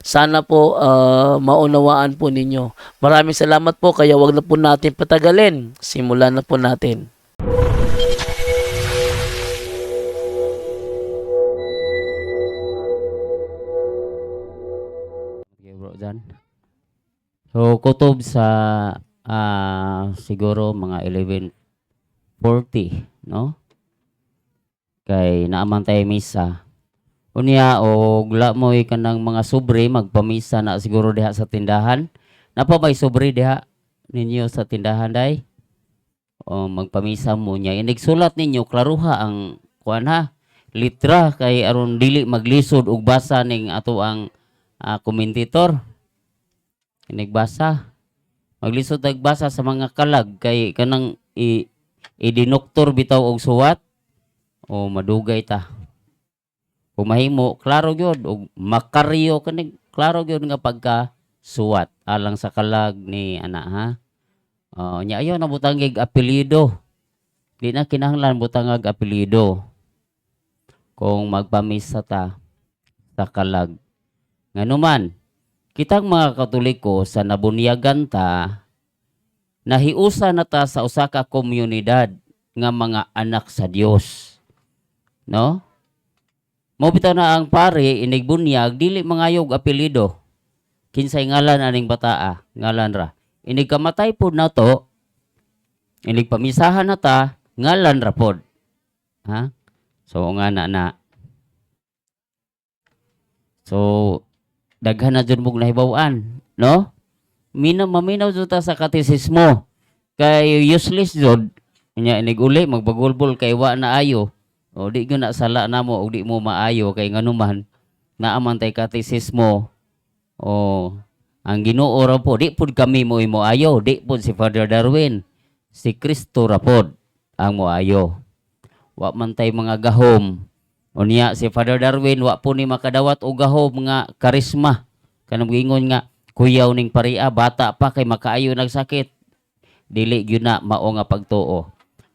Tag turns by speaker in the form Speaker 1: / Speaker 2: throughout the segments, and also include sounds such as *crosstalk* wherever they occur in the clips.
Speaker 1: Sana po ah, maunawaan po ninyo. Maraming salamat po kaya wag na po natin patagalin. Simulan na po natin.
Speaker 2: So, kutob sa ah, siguro mga 11.40, no? Kay naaman tayo misa. Unya, o gula mo ka ng mga sobre, magpamisa na siguro diha sa tindahan. Napa may sobre diha ninyo sa tindahan, day? O magpamisa mo niya. Inigsulat ninyo, klaruha ang kuan ha. Litra kay aron dili maglisod og basa ning ato ang ah, komentator. Inagbasa. Maglisod nagbasa sa mga kalag kay kanang i idinoktor bitaw og suwat o madugay ta. Kung mahimo, klaro gyud og makaryo kanig klaro gyud nga pagka suwat alang sa kalag ni ana ha. Oh, nya ayo na butangig apelyido. Di na kinahanglan butangag apelyido. Kung magpamisa ta sa kalag Nganuman, kitang mga katoliko sa nabunyagan ta, nahiusa na ta sa usa ka komunidad nga mga anak sa Dios. No? Bitaw na ang pare inigbunyag dili mangayog apelyido. Kinsay ngalan aning bataa, ngalan ra. Inig kamatay pod na to, inig pamisahan na ta, ngalan ra pod. Ha? So nga na na. So daghan na jud mong nahibaw-an, no? Mina maminaw jud ta sa katisismo. Kay useless jud nya inig uli magbagulbol kay wa na ayo. O di gyud na sala namo o di mo maayo kay nganuman naaman tay katisismo. O ang Ginoo po di pud kami mo imo ayo, di pud si Father Darwin. Si Kristo ra pod ang mo ayo. Wa man tay mga gahom Unya si Father Darwin wa po ni makadawat og gahom nga karisma. Kanang gingon nga kuyaw ning paria bata pa kay makaayo nagsakit. Dili gyud na mao nga pagtuo.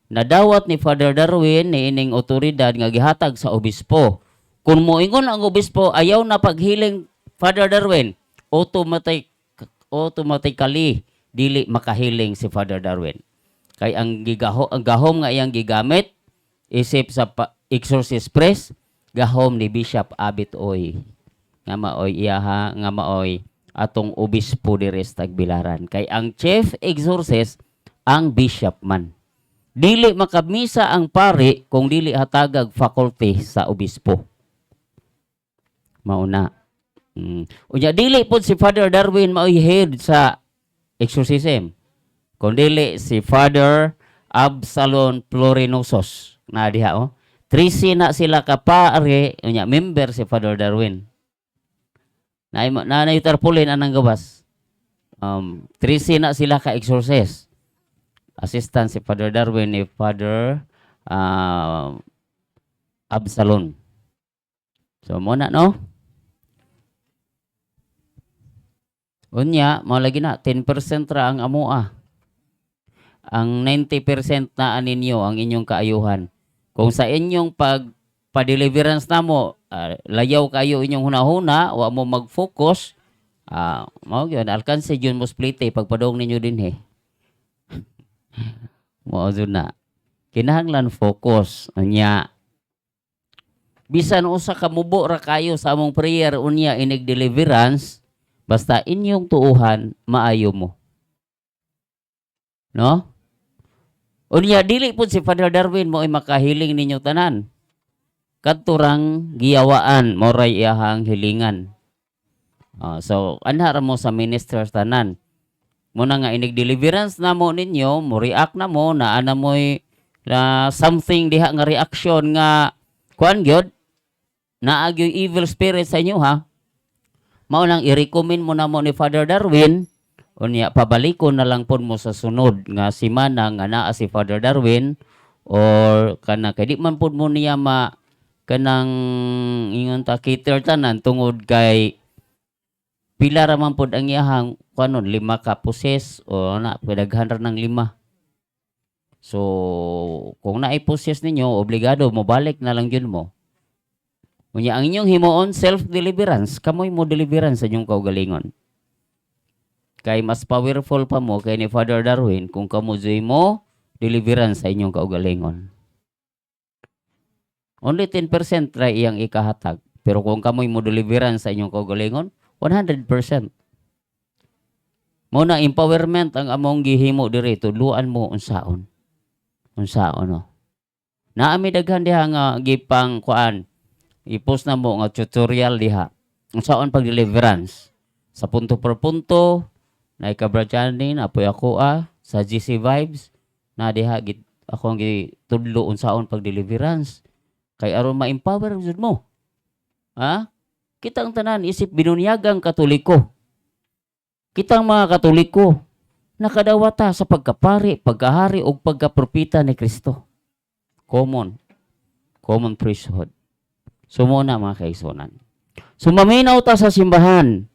Speaker 2: Nadawat ni Father Darwin ni ining otoridad nga gihatag sa obispo. Kung moingon ang obispo ayaw na paghiling Father Darwin, automatic automatically dili makahiling si Father Darwin. Kay ang gigaho ang gahom nga iyang gigamit isip sa exorcist priest gahom ni Bishop Abit Oy nga maoy iyaha nga maoy atong obispo diri sa Tagbilaran kay ang chief exorcist ang bishop man dili makamisa ang pari kung dili hatagag faculty sa obispo mauna mm. unya dili pod si Father Darwin maoy head sa exorcism kung dili si Father Absalon Florinosos na diha oh. Trisi na sila kapare, unya member si Father Darwin. Na na na tarpulin anang gawas. Um, trisi na sila ka exorcist. Assistant si Father Darwin ni Father uh, Absalon. So mo na no? Unya, mo lagi na 10% ra ang amoa. Ang 90% na aninyo ang inyong kaayuhan. Kung sa inyong pag pa-deliverance na mo, ah, layaw kayo inyong hunahuna, wa mo mag-focus, ah, mao gyud alkanse yun mo split eh, pagpadong ninyo din eh. Mao na. Kinahanglan focus unya. Bisan usa ka mubo ra kayo sa among prayer unya inig deliverance, basta inyong tuuhan maayo mo. No? Unya dili pud si Father Darwin mo ay makahiling ninyo tanan. Kadturang giyawaan mo ray iyahang hilingan. Ah, so anha mo sa ministers tanan. Mo na nga inig deliverance na mo ninyo, mo react na mo na ana mo'y na something diha nga reaction nga kuan gyud na yung evil spirit sa inyo ha. Mao nang i-recommend mo na mo ni Father Darwin unya pabalikon na lang pud mo sa sunod nga semana nga naa si Father Darwin or kana kay di man pud mo niya ma kanang ingon ta cater tanan tungod kay pila ra man pod ang iyahang kanon lima ka poses o na pedaghan ra ng lima so kung naay poses ninyo obligado mo balik na lang yun mo Unya ang inyong himuon self deliverance kamoy mo deliverance sa inyong kaugalingon kay mas powerful pa mo kay ni Father Darwin kung kamo mo deliverance sa inyong kaugalingon Only 10% ra iyang ikahatag. Pero kung kamoy mo deliverance sa inyong kaugalingon, 100%. Mo na empowerment ang among gihimo diri tudluan mo unsaon. Unsaon no. Naami daghan diha nga gipang kuan. I-post na mo nga tutorial diha. Unsaon pag deliverance. Sa punto per punto, na ikabrajanin, apoy ako ah, sa GC Vibes, na diha git ako ang gitudlo unsaon pag deliverance kay aron ma-empower jud mo. Ha? Kita ang tanan isip binunyagang katoliko. Kita ang mga katoliko nakadawata sa pagkapari, pagkahari ug pagkapropita ni Kristo. Common. Common priesthood. Sumuna mga kaisunan. Sumaminaw ta sa simbahan.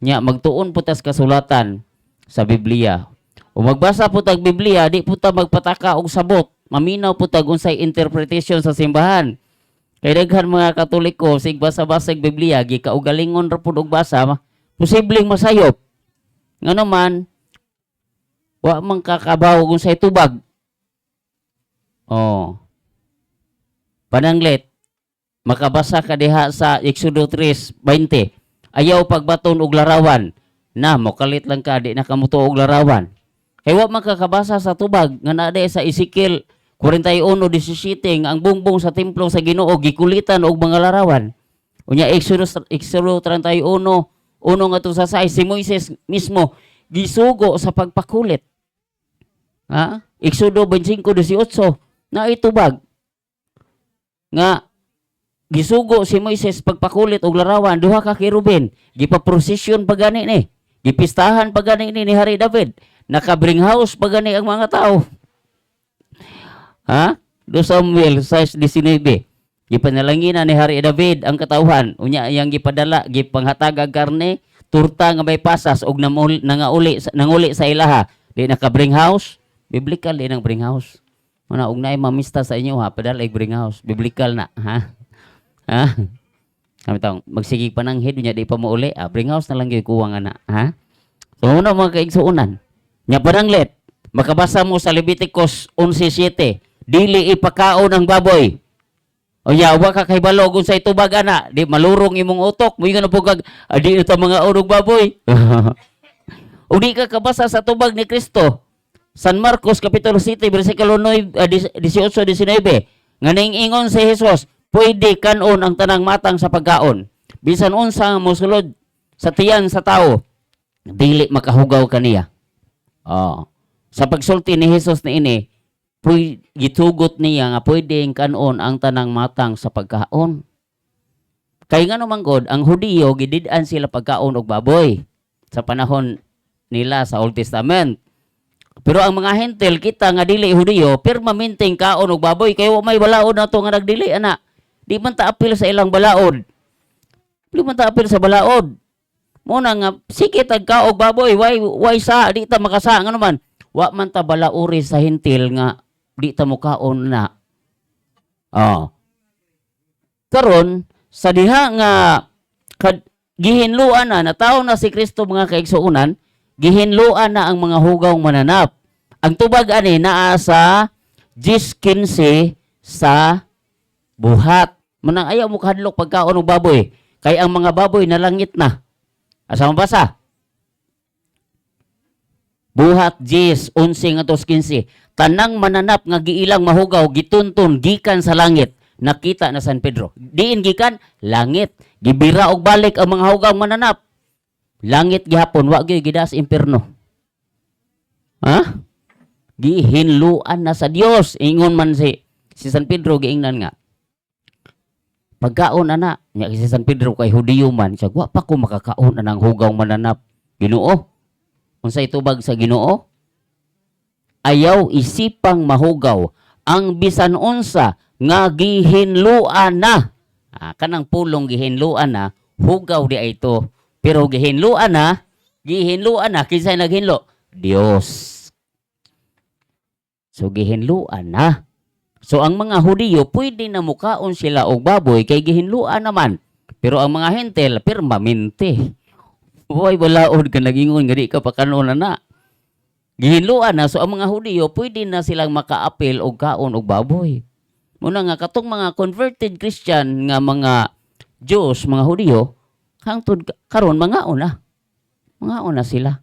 Speaker 2: Nya magtuon po tas kasulatan sa Biblia. O magbasa po tag Biblia, di po ta magpataka og sabot. Maminaw po tag unsay interpretation sa simbahan. Kay daghan mga Katoliko sig basa-basa Biblia gi kaugalingon ra pud og basa posibleng masayop. Nga naman wa man kakabaw kung say tubag. Oh. Pananglit makabasa ka diha sa Exodo 3:20. Ayaw pagbaton og larawan. Na mokalit lang ka di na kamuto og larawan. Kay wa man kakabasa sa tubag nga naa sa Ezekiel 41:17 nga ang bungbong sa templo sa Ginoo gikulitan og mga larawan. Unya Exodus Exodus 31 uno nga to sa say si Moises mismo gisugo sa pagpakulit. Ha? Exodo 25:18 na itubag nga gisugo si Moises pagpakulit og larawan duha ka kirubin gipaprosesyon pa gani ni gipistahan pa gani ni ni Hari David nakabring house pa ang mga tao Ha? Do Samuel 6:19. Gipanalangina ni Hari David ang katawhan. Unya iyang gipadala gipanghatag ang karne, turta nga may pasas og namuli, nangauli nanguli sa ilaha. Di nakabring house, biblical di nang bring house. Muna og naay mamista sa inyo ha, padala ig bring house, biblical na, ha? Ha? Kami taong magsigi pa ng head nya di pa mo uli, ah, bring house na lang gyud kuwang ana, ha? So una mga kaigsuunan. Nya pananglit, makabasa mo sa Leviticus 11:7 dili ipakaon ang baboy. O ya, wa ka kay balog sa itubag ana, di malurong imong utok, mo nga po kag ah, ito mga urog baboy. *laughs* o ka kabasa sa tubag ni Kristo. San Marcos Kapitulo 7 bersikulo 9 ah, 18 19 nga ingon si Jesus, pwede kanon ang tanang matang sa pagkaon. Bisan unsa mosulod sa tiyan sa tao, dili makahugaw kaniya. Oh. Sa pagsulti ni Jesus ni ini, puy gitugot niya nga pwedeng kanon ang tanang matang sa pagkaon. Kay nga naman god, ang Hudiyo gidid-an sila pagkaon og baboy sa panahon nila sa Old Testament. Pero ang mga hentel kita nga dili Hudiyo, permanenteng kaon og baboy kay may balaod na to nga nagdili ana. Di man ta apil sa ilang balaod. Di man ta apil sa balaod. Muna nga sige tag kaog baboy, why why sa di ta makasa nga naman. Wa man ta balauri sa hentil nga di ta mukaon na. Oh. Karon sa diha nga kad, gihinluan na nataw na si Kristo mga kaigsuunan, gihinluan na ang mga hugaw mananap. Ang tubag ani naa sa 10-15 sa buhat. Manang ayaw mo kahadlok pagkaon og baboy. Kay ang mga baboy nalangit na. Asa mo basa? Buhat 10, 11 nga tos 15. Tanang mananap nga giilang mahugaw gitunton gikan sa langit. Nakita na San Pedro. Diin gikan langit. Gibira og balik ang mga hugaw mananap. Langit gihapon wa gyud gidas impierno. Ha? Gihinluan na sa Dios. Ingon man si si San Pedro giingnan nga. Pagkaon ana, nya si San Pedro kay Hudiyo man, siya wa pa ko makakaon anang hugaw mananap. Ginoo. Unsa itubag sa Ginoo? Ayaw isipang mahugaw ang bisan unsa nga gihinluan na. Ah, kanang pulong gihinluan na, hugaw di ito. Pero gihinluan na, gihinluan na, kinsa naghinlo? Dios. So gihinluan na. So ang mga Hudiyo pwede na mukaon sila og baboy kay gihinluan naman. Pero ang mga hentel permanente. Boy balaod ka nagingon nga di ka pakanon na na. Gihinluan na so ang mga Hudiyo pwede na silang makaapil og kaon og baboy. Muna nga katong mga converted Christian nga mga Diyos, mga Hudiyo, hangtod ka- karon mga una. Mga una sila.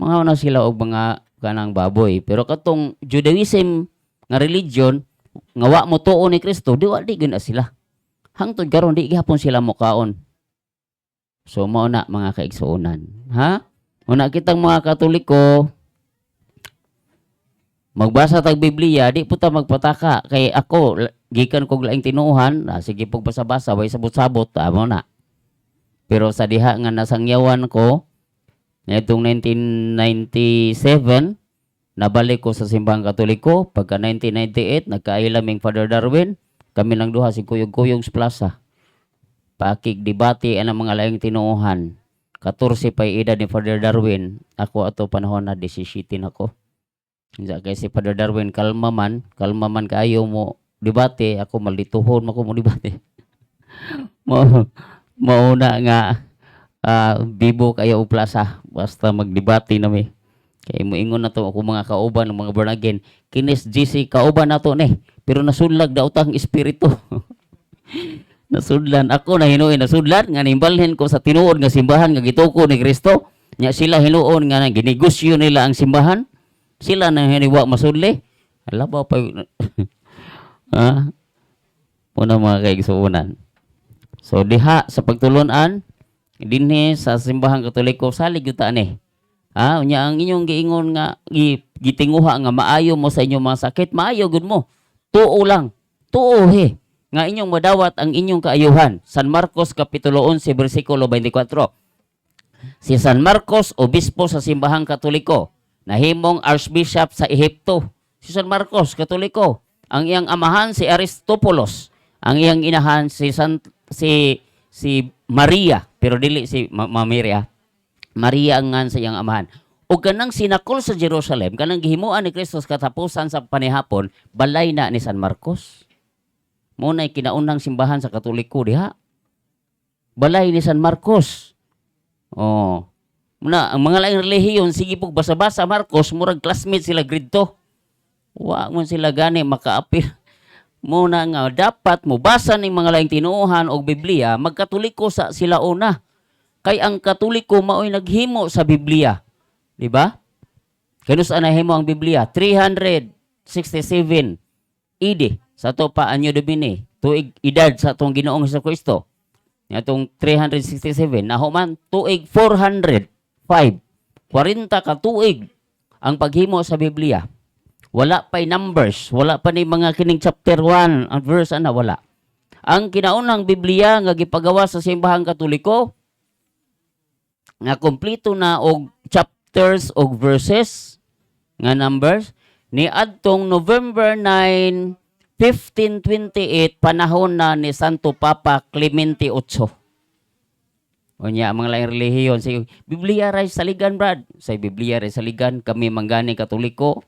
Speaker 2: Mga una sila og mga kanang baboy. Pero katong Judaism nga religion nga wa mo tuo ni Kristo, di wa di gina sila. Hangtod karon di gihapon sila mokaon. So mao na mga kaigsuonan, ha? Una kitang mga Katoliko magbasa tag Biblia, di po ta magpataka kay ako gikan kog laing tinuhan, ah, sige pog basa-basa way sabot-sabot, amo na. Pero sa diha nga nasangyawan ko nitong 1997 Nabalik ko sa simbahang katoliko. Pagka 1998, nagkailaming Father Darwin. Kami lang duha si Kuyog-Kuyog plaza. Pakig debate ang mga laing tinuuhan. 14 pa edad ni Father Darwin. Ako ato panahon na 17 ako. Hindi kay si Father Darwin kalma man, kalma man kaayo mo debate, ako malituhon mo ko mo debate. *laughs* mo mauna nga ah, bibo kayo og basta magdebate na mi. Kay moingon na to ako mga kauban ng mga born again. Kinis GC kauban na to ni. Pero nasudlag daw tang espiritu. *laughs* nasudlan ako na hinuon nasudlan nga nimbalhin ko sa tinuod nga simbahan nga gituko ni Kristo. Nya sila hinuon nga ginegosyo nila ang simbahan. Sila na hiniwa masudli. Ala ba pa ha? *laughs* Una mga kaigsuunan. So diha sa pagtulunan dinhi sa simbahan katoliko salig yuta ni. Ah, unya ang inyong giingon nga gi, gitinguha nga maayo mo sa inyong mga sakit, maayo gud mo. Tuo lang. Tuo he. Nga inyong madawat ang inyong kaayuhan. San Marcos kapitulo 11 bersikulo 24. Si San Marcos, obispo sa simbahang katoliko, nahimong archbishop sa Ehipto. Si San Marcos, katoliko. Ang iyang amahan si Aristopolos. Ang iyang inahan si San, si si Maria, pero dili si Ma- Mamiria. Maria ang ngan sa iyang amahan. O kanang sinakol sa Jerusalem, kanang gihimuan ni Kristo sa katapusan sa panihapon, balay na ni San Marcos. Muna'y kinaunang simbahan sa Katoliko diha. Balay ni San Marcos. Oh. Muna, ang mga laing relihiyon, sige po basa-basa Marcos, murag classmate sila grade 2. Wa mo sila gani makaapil. Muna nga, dapat mo basa ng mga laing tinuuhan o Biblia, magkatoliko sa sila una kay ang katoliko mao'y naghimo sa Biblia. Di ba? Kanus anahimo ang Biblia 367 ED sa to pa anyo domini tuig edad sa atong Ginoong Hesus Kristo. Atong 367 nahuman tuig 405 40 ka tuig ang paghimo sa Biblia. Wala pa'y numbers, wala pa ni mga kining chapter 1 ang verse ana wala. Ang kinaunang Biblia nga gipagawa sa simbahang Katoliko nga kompleto na og chapters og verses nga numbers ni adtong November 9 1528 panahon na ni Santo Papa Clemente VIII. Unya mga laing relihiyon say Biblia ray saligan brad. Say Biblia ray saligan kami manggani Katoliko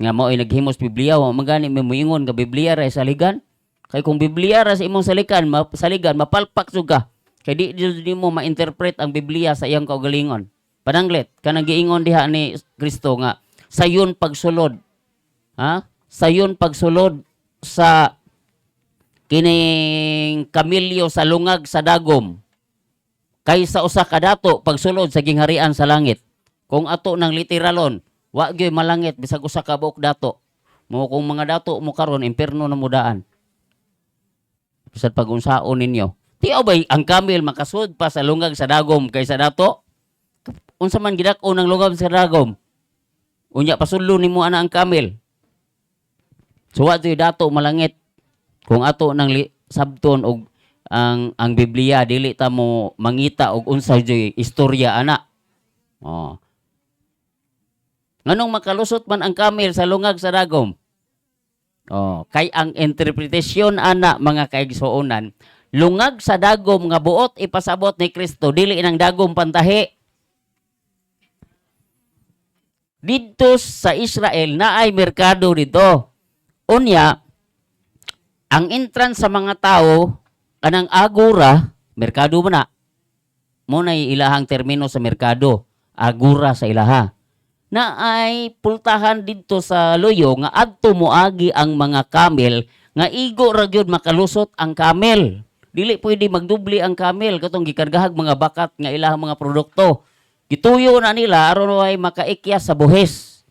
Speaker 2: nga mao ay naghimos Biblia wa manggani may muingon nga Biblia ray saligan. Kay kung Biblia ra sa imong saligan, ma, saligan mapalpak ka. Kay di, di, di mo ma-interpret ang Biblia sa iyang kaugalingon. Pananglit, kanang giingon diha ni Kristo nga sayon pagsulod. Ha? Sayon pagsulod sa kining kamilyo sa lungag sa dagom. Kaysa usa ka dato pagsulod sa gingharian sa langit. Kung ato ng literalon, wa gyud malangit bisag usa ka buok dato. Mo kung mga dato mo karon imperno na mudaan. Bisag pag-unsaon ninyo. Di ba ang kamil makasud pa sa lungag sa dagom kaysa dato? Unsa man gidak-o ng lungag sa dagom? Unya pasulo nimo ana ang kamel. So wa dato malangit kung ato li- sabton og ang ang Biblia dili ta mo mangita og unsa joy istorya ana. Oh. Nganong makalusot man ang kamel sa lungag sa dagom? Oh, kay ang interpretasyon ana mga kaigsuonan, lungag sa dagom nga buot ipasabot ni Kristo dili nang dagom pantahi. Dito sa Israel na ay merkado dito. Unya, ang entrance sa mga tao kanang agura, merkado mo na. Mo na ilahang termino sa merkado, agura sa ilaha. Na ay pultahan dito sa loyo nga adto moagi ang mga kamel nga igo ra gyud makalusot ang kamel. Dili pwede magdubli ang kamel katong gikargahag mga bakat nga ilahang mga produkto. Gituyo na nila aron ay makaikya sa buhis.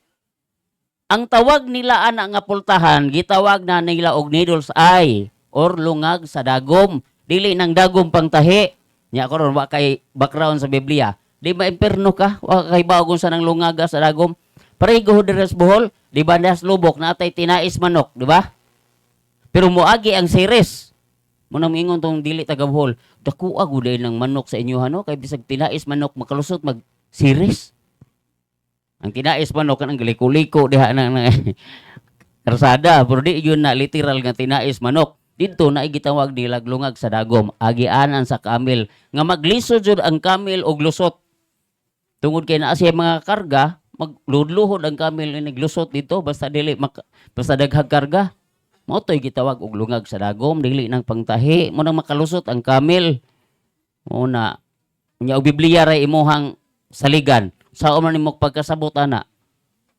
Speaker 2: Ang tawag nila ana nga pultahan, gitawag na nila og needles eye or lungag sa dagom. Dili nang dagom pang tahi. Nya karon wa kay background sa Biblia. Di ba imperno ka? Wa kay bagon sa nang lungaga sa dagom. Pareho deres buhol, di ba das lubok na atay tinais manok, di ba? Pero moagi ang series. Mo nang ingon tong dili taga buhol. Dako aguday ng manok sa inyo hano kay bisag tinais manok makalusot mag series. Ang tinais manok kanang liko-liko diha na, na *laughs* karsada pero di yun na literal nga tinais manok. Dito na gitawag nila lungag sa dagom, agianan sa kamel nga maglisod jud ang kamel og lusot. Tungod kay naa siya mga karga, magludluhod ang kamel ni naglusot dito basta dili mak- basta daghag karga. Mao gitawag og lungag sa dagom, dili nang pangtahi, mo nang makalusot ang kamel. Mo na nya og Biblia ray imuhang saligan. Sa man nimo pagkasabot ana.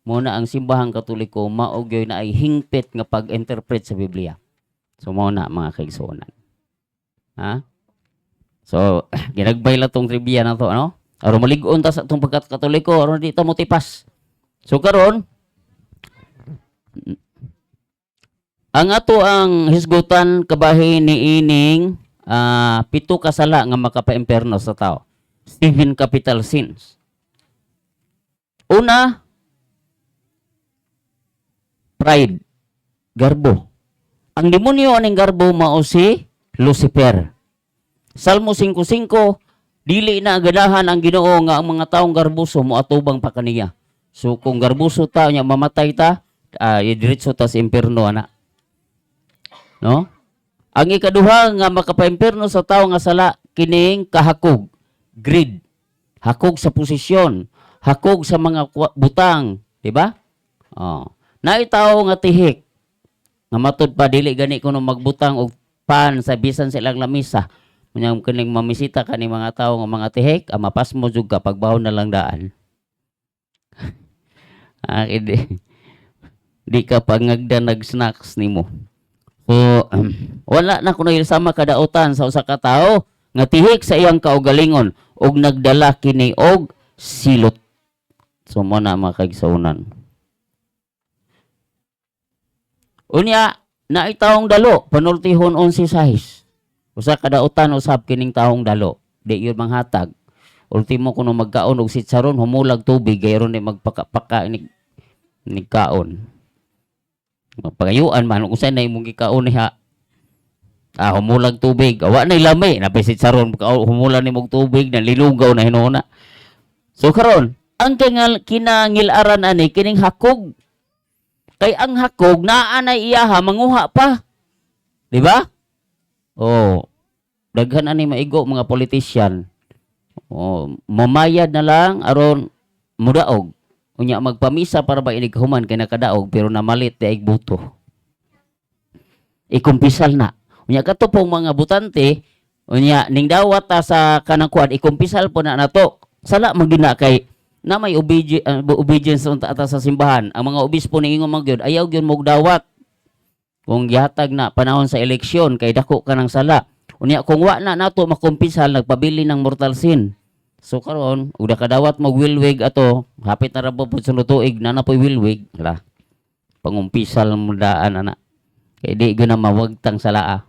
Speaker 2: Mo na ang simbahang katoliko mao gyud na ay hingpit nga pag-interpret sa Biblia. So mao na mga kaigsuonan. Ha? So *clears throat* ginagbay la tong trivia na to, ano? Aron malig-on ta sa itong pagkat katoliko, aron di ta mo tipas. So karon, ang ato ang hisgutan kabahin ni ining ah, pito kasala nga makapaimperno sa tao. Seven capital sins. Una, pride, garbo. Ang demonyo aning garbo mao si Lucifer. Salmo 5:5 dili na agadahan ang Ginoo nga ang mga taong garbuso moatubang pa kaniya. So kung garbuso ta nya mamatay ta, uh, diretso ta sa impierno ana. No? Ang ikaduha nga makapaimperno sa tao nga sala kining kahakog, greed. Hakog sa posisyon, hakog sa mga butang, di ba? Oh. Naitaw nga tihik nga matud pa dili gani kuno magbutang og pan sa bisan sa ilang lamisa. Munyang kining mamisita kani mga tao nga mga tihik, ang mapas mo jud ka pagbaw na lang daan. *laughs* ah, di, di ka pangagda nag-snacks nimo. So, *clears throat* wala na kuno sama kadautan sa usa ka tawo nga tihik sa iyang kaugalingon ug nagdala kini og silot. So mo na mga Unya, naitawong dalo, panultihon 11 size. Usa kadautan usab kining taong dalo. Di yun manghatag. Ultimo kuno magkaon og sitsaron humulag tubig gayron ni magpaka-paka ni ni kaon. Magpagayuan man saan na imong gikaon niya. Ah, humulag tubig. Awa na ilami. Napisit saron humulan ni mong tubig na lilugaw na hinuna. So karon, ang kinangilaran ani kining hakog. Kay ang hakog naa na iyaha manguha pa. Di ba? Oh. Daghan ani maigo mga politician. Oh, mamayad na lang aron mudaog. Unya magpamisa para ba inig human kay nakadaog pero namalit di ig buto. Ikumpisal na. Unya kato pong mga butante, unya ning dawat ta sa kanang kuan ikumpisal po na nato. Sala magina kay na may obedi- uh, obedience unta ata sa simbahan. Ang mga obispo ning ingon magyud ayaw gyud dawat. Kung gihatag na panahon sa eleksyon kay dako ka ng sala. Unya kung wa na nato makumpisal nagpabili ng mortal sin. So karon, uda kadawat mag wilwig ato, hapit na ra po sunod tuig na na po wilwig, hala. Pangumpisal mo daan ana. Kay di gyud na mawagtang salaa.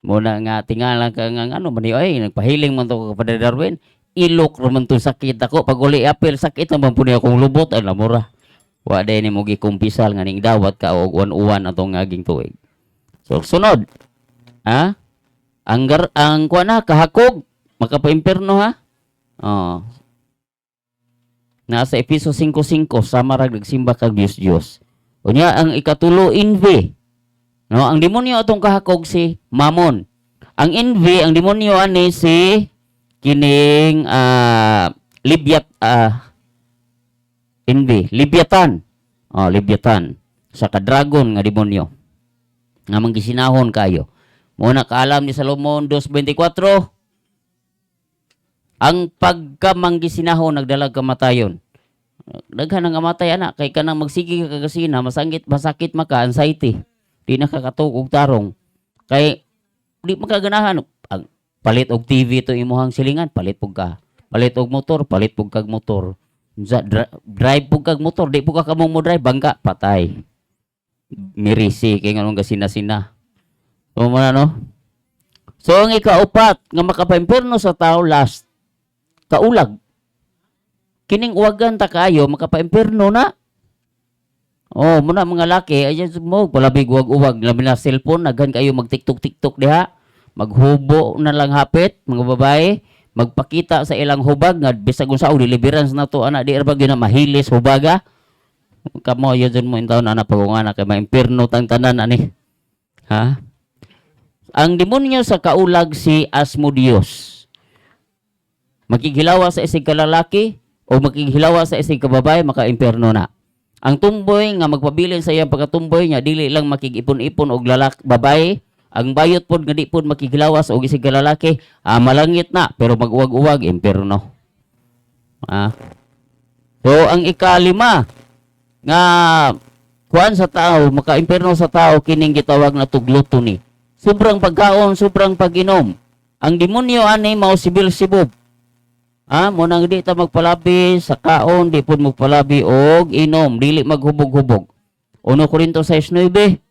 Speaker 2: Muna nga tingala ka nga ano man ay nagpahiling man to kepada Darwin. Ilok ra man to sakit ako pag uli apil sakit naman po niya akong lubot ay lamura. Wa day ni mo gikumpisal nga ning dawat ka og uwan-uwan atong ngaging tuig. So sunod. Ha? Ang gar ang kuha na kahakog makapaimperno ha. Oh. Nasa Episo 5:5 sama rag nagsimba kag Dios Dios. Unya ang ikatulo envy. No, ang demonyo atong kahakog si Mammon. Ang envy, ang demonyo ani si kining ah Libyat ah envy, Libyatan. Oh, Libyatan. Sa ka-dragon nga demonyo. Nga manggisinahon kayo. Muna kaalam ni Salomon 2.24, ang pagkamanggisinahon nagdalag kamatayon. Daghan ang amatay anak kay kanang magsigi ka kagasina masangit masakit maka anxiety. Di nakakatuk og tarong. Kay di makaganahan palit og TV to imuhang silingan, palit pug ka. Palit og motor, palit pug kag motor. Sa dri- drive pug kag motor, di pug ka kamong mo drive bangka patay. Mirisi kay nganong gasina-sina. O mo na no? So ang ikaupat nga makapaimpirno sa tao last kaulag. Kining uwagan ta kayo makapaimpirno na. Oh, muna mga laki, ayan mo, palabig uwag-uwag, labi na cellphone, naghan kayo mag-tiktok-tiktok diha, maghubo na lang hapit, mga babae, magpakita sa ilang hubag, nga bisag unsa og deliverance na to, ana, di ba na mahilis hubaga? Kamo, dyan mo yung taon, ana, pag kay maimpirno tang tanan, ani. Ha? Ang demonyo sa kaulag si Asmodeus. Makighilawa sa isig kalalaki o makighilawa sa isig kababae, maka-impierno na. Ang tumboy nga magpabilin sa iyang pagkatumboy niya dili lang makigipon-ipon og lalak babae, ang bayot pod nga di pod makighilawas og isig kalalaki, ah, malangit na pero mag-uwag-uwag impierno. Ah. So ang ikalima nga kuan sa tao, maka-impierno sa tao kining gitawag na tugluto ni. Sobrang pagkaon, sobrang pag-inom. Ang demonyo ani mao si Beelzebub. Ah, mo nang di ta magpalabi sa kaon, di pud magpalabi og inom, dili maghubog-hubog. Uno Korinto 6:9.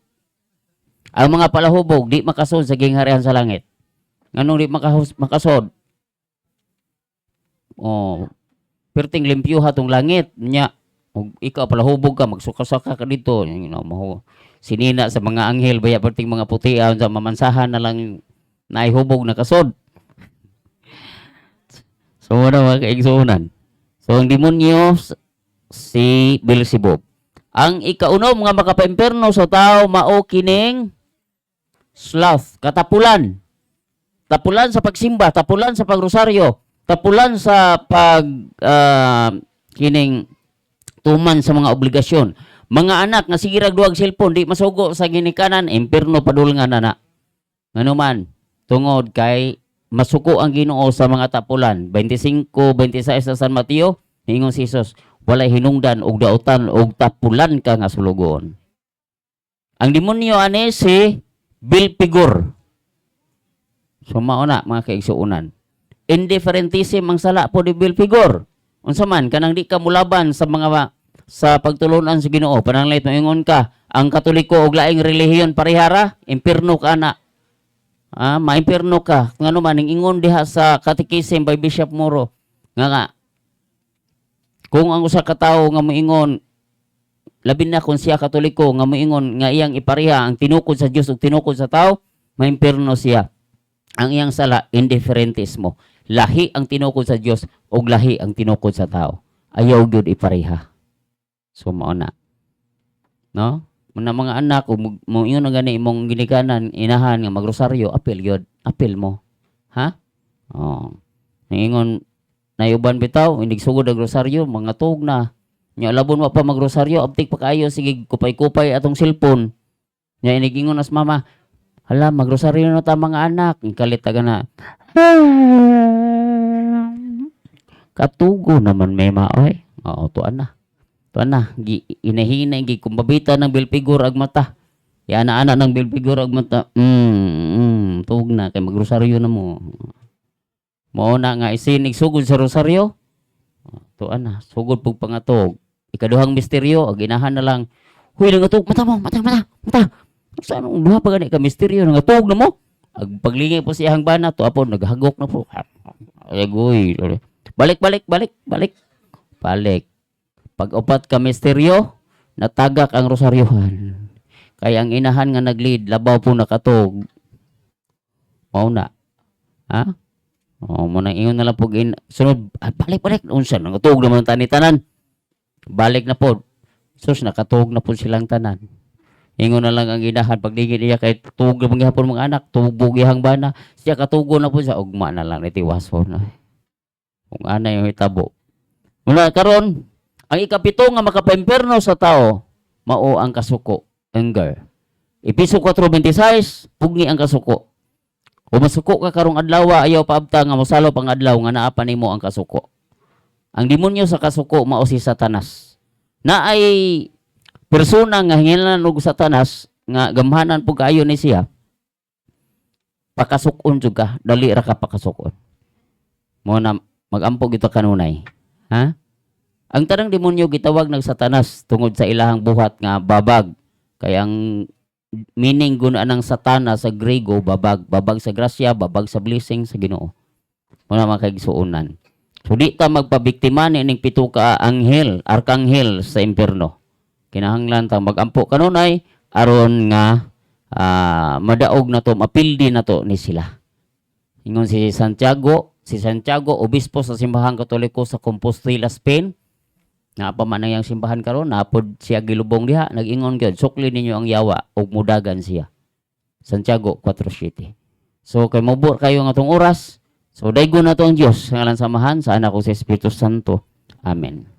Speaker 2: Ang mga palahubog di makasod sa gingharian sa langit. Nganong di makasod? Oh, perting limpyo hatong langit nya. Og ikaw palahubog ka, magsuka-suka ka dito, you know, mahu sinina sa mga anghel baya perting mga puti sa mamansahan na lang naihubog na kasod. *laughs* So, ano mga kaigsuunan? So, ang demonyo, si Beelzebub. Ang ikaunom nga makapaimperno sa tao, mao kining sloth, katapulan. Tapulan sa pagsimba, tapulan sa pagrosaryo, tapulan sa pag ah, kining tuman sa mga obligasyon. Mga anak nga sige duwag cellphone, di masugo sa ginikanan, imperno padulngan na na. Ano man, tungod kay masuko ang Ginoo sa mga tapulan 25 26 sa San Mateo ningon si Jesus walay hinungdan og dautan og tapulan ka nga sulugon ang demonyo ani si Bilpigor so mao na mga kaigsuunan indifferentism ang sala po ni Bilpigor unsa man kanang di ka mulaban sa mga sa pagtulunan sa Ginoo pananglit moingon ka ang katoliko og laing relihiyon parihara impierno ka na Ah, maimpirno ka. Nga naman, ning ingon diha sa Catechism by Bishop Moro. Nga nga, kung ang usa ka tawo nga moingon, labi na kung siya katoliko, nga moingon, nga iyang ipariha ang tinukod sa Dios ug tinukod sa tao, maimpirno siya. Ang iyang sala, indifferentismo. Lahi ang tinukod sa Dios ug lahi ang tinukod sa tao. Ayaw gyud ipariha. So, mao na. No? Muna mga anak, kung mo yun ang gani imong ginikanan, inahan nga magrosaryo, apil yun. Apil mo. Ha? Oh. Ningon, nayuban bitaw, hindi sugod ang rosaryo, mga tug na. Nya labon wa pa magrosaryo, aptik pa kayo, sige, kupay-kupay atong cellphone. Nya inigingon as mama, hala, magrosaryo na ta mga anak. Kalit taga na, katugo naman may maoy. Oo, tuan na. Tuan na, gi, inahina, gi, kumbabita ng bilpigor ag mata. Yan na ana ng bilpigor ag mata. Mm, mm, tuog na, kay magrosaryo na mo. Mao na nga isinig sugod sa rosaryo. Tuan na, sugod pug pangatog. Ikaduhang misteryo, ag inahan na lang. Huy, nangatog, mata mo, mata, mata, mata. Saan ang duha pa gani ka misteryo, nangatog na mo. Ag paglingi po siyang bana, to apon, naghagok na po. Ay, guy. Balik, balik, balik, balik. Balik. Pag upat ka misteryo, natagak ang rosaryohan. Kaya ang inahan nga naglid, labaw po nakatog. Mao na. Ha? O, mo nang ingon na lang po in, sunod, ah, balik, balik, unsa, nakatog naman tani tanan. Balik na po. Sus, nakatog na po silang tanan. Ingon na lang ang inahan, pagdigid niya kay tugog na hapon mga anak, tubog ihang bana, siya katugo na po siya, ugma na lang, nitiwaso na. Kung ana yung hitabo. Mula karon, ang ikapito nga makapemperno sa tao, mao ang kasuko, anger. Episo 4:26, pugni ang kasuko. Kung masuko ka karong adlaw, ayaw paabta nga mosalo pang adlaw nga naa pa nimo ang kasuko. Ang demonyo sa kasuko mao si Satanas. Na ay persona nga hingilan og Satanas nga gamhanan pug kaayo ni siya. Pakasukon jud ka, dali ra ka pakasukon. Mo na magampog ito kanunay. Ha? Ang tanang demonyo gitawag ng Satanas tungod sa ilahang buhat nga babag. Kaya ang meaning guna ng Satana sa Grego babag, babag sa grasya, babag sa blessing sa Ginoo. Muna mga kaigsuunan. So di ta magpabiktima ni ning pito ka anghel, arkanghel sa impierno. Kinahanglan ta magampo kanunay aron nga ah, madaog na to, mapildi na to ni sila. Ingon si Santiago, si Santiago, obispo sa simbahan katoliko sa Compostela, Spain. Nga pa man ang simbahan karon, napod siya gilubong diha, nag-ingon gyud, sukli ninyo ang yawa ug mudagan siya. Santiago 4:7. So kay mabur kayo nga tong oras, so daygon na to ang Dios nga lang samahan sa anak ko sa Espiritu Santo. Amen.